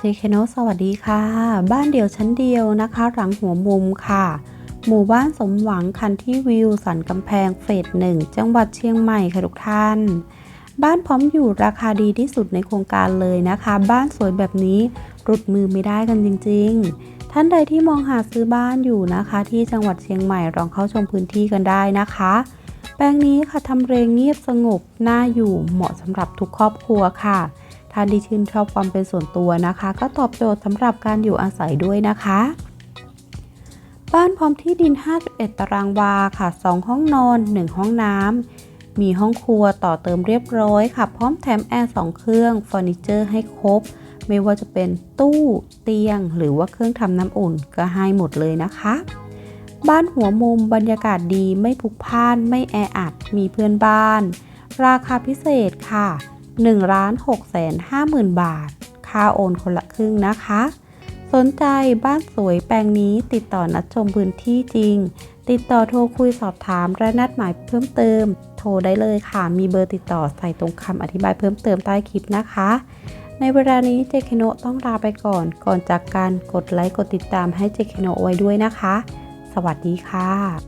เจเคโนสวัสดีค่ะ บ้านเดี่ยวชั้นเดียวนะคะ หลังหัวมุมค่ะ หมู่บ้านสมหวังคันที่วิว สันกำแพงเฟสหนึ่งจังหวัดเชียงใหม่ค่ะทุกท่าน บ้านพร้อมอยู่ราคาดีที่สุดในโครงการเลยนะคะ บ้านสวยแบบนี้รุดมือไม่ได้กันจริง ๆ ท่านใดที่มองหาซื้อบ้านอยู่นะคะ ที่จังหวัดเชียงใหม่ลองเข้าชมพื้นที่กันได้นะคะ แปลงนี้ค่ะทำเรงเงียบสงบน่าอยู่เหมาะสำหรับทุกครอบครัวค่ะานที่ชื่นชอบความเป็นส่วนตัวนะคะ ก็ตอบโจทย์สำหรับการอยู่อาศัยด้วยนะคะ บ้านพร้อมที่ดิน 51 ตารางวาค่ะ 2 ห้องนอน 1 ห้องน้ำ มีห้องครัวต่อเติมเรียบร้อยค่ะ พร้อมแถมแอร์ 2 เครื่องเฟอร์นิเจอร์ให้ครบ ไม่ว่าจะเป็นตู้เตียง หรือว่าเครื่องทำน้ำอุ่นก็ให้หมดเลยนะคะบ้านหัวมุมบรรยากาศดีไม่พุกพ่าน ไม่แออัด มีเพื่อนบ้าน ราคาพิเศษค่ะ 1ล้าน6แสน5หมื่นบาท ค่าโอนคนละครึ่งนะคะ สนใจบ้านสวยแปลงนี้ติดต่อนัดชมพื้นที่จริง ติดต่อโทรคุยสอบถามและนัดหมายเพิ่มเติม โทรได้เลยค่ะ มีเบอร์ติดต่อใส่ตรงคำอธิบายเพิ่มเติมใต้คลิปนะคะ ในเวลานี้เจคโนต้องลาไปก่อน ก่อนจากการกดไลค์กดติดตามให้เจคโนไว้ด้วยนะคะ สวัสดีค่ะ